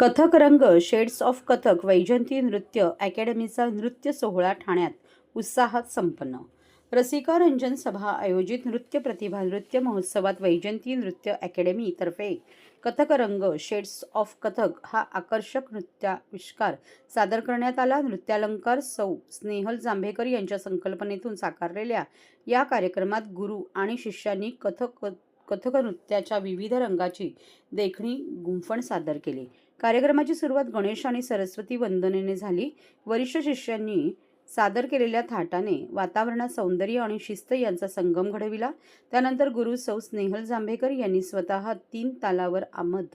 कथक रंग shades of Kathak Vaijanti नृत्य अकॅडमीचा नृत्य सोहळा ठाण्यात उत्साहात संपन्न. रसिका रंजन सभा आयोजित नृत्य प्रतिभा नृत्य महोत्सवात वैजंती नृत्य अकॅडमीतर्फे कथक रंग शेड्स ऑफ कथक हा आकर्षक नृत्याविष्कार सादर करण्यात आला. नृत्यालंकार सौ स्नेहल जांभेकर यांच्या संकल्पनेतून साकारलेल्या या कार्यक्रमात गुरु आणि शिष्यांनी कथक कथक नृत्याच्या विविध रंगाची देखणी गुंफण सादर केली. कार्यक्रमाची सुरुवात गणेश आणि सरस्वती वंदनेने झाली. वरिष्ठ शिष्यांनी सादर केलेल्या थाटाने वातावरणात सौंदर्य आणि शिस्त यांचा संगम घडविला. त्यानंतर गुरु सौ स्नेहल जांभेकर यांनी स्वतः तीन तालावर आमद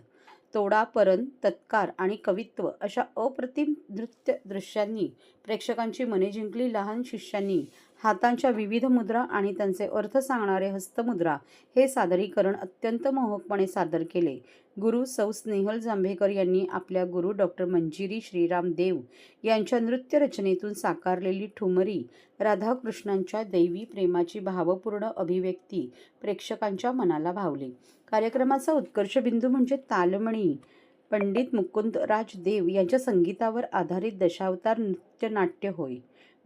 तोडा परन तत्कार आणि कवित्व अशा अप्रतिम नृत्य दृश्यांनी प्रेक्षकांची मने जिंकली. लहान शिष्यांनी हातांच्या विविध मुद्रा आणि त्यांचे अर्थ सांगणारे हस्तमुद्रा हे सादरीकरण अत्यंत मोहकपणे सादर केले. गुरु सौ स्नेहल जांभेकर यांनी आपल्या गुरु डॉक्टर मंजिरी श्रीराम देव यांच्या नृत्य रचनेतून साकारलेली ठुमरी राधाकृष्णांच्या दैवी प्रेमाची भावपूर्ण अभिव्यक्ती प्रेक्षकांच्या मनाला भावली. कार्यक्रमाचा उत्कर्ष बिंदू म्हणजे तालमणी पंडित मुकुंदराज देव यांच्या संगीतावर आधारित दशावतार नृत्यनाट्य होय.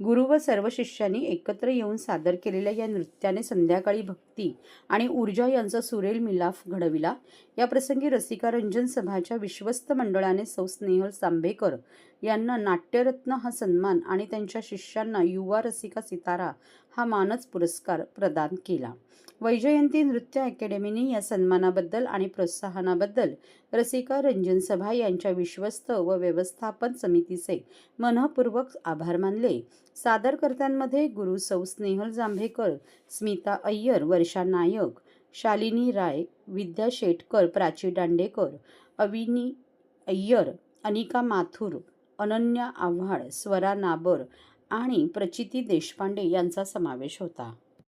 गुरु व सर्व शिष्यांनी एकत्र येऊन सादर केलेल्या या नृत्याने संध्याकाळी भक्ती आणि ऊर्जा यांचा सुरेल मिलाफ घडविला. या प्रसंगी रसिकारंजन सभाच्या विश्वस्त मंडळाने सौ स्नेहल यांना नाट्यरत्न हा सन्मान आणि त्यांच्या शिष्यांना युवा रसिका सितारा हा मानच पुरस्कार प्रदान केला. वैजयंती नृत्य अकॅडमीने या सन्मानाबद्दल आणि प्रोत्साहनाबद्दल रसिका रंजन सभा यांच्या विश्वस्त व व्यवस्थापन समितीचे मनःपूर्वक आभार मानले. सादरकर्त्यांमध्ये गुरु सौ स्नेहल जांभेकर स्मिता अय्यर वर्षा नायक शालिनी राय विद्या शेटकर प्राची दांडेकर अविनी अय्यर अनिका माथुर अनन्या आव्हाड स्वरा नाबर आणि प्रचिती देशपांडे यांचा समावेश होता.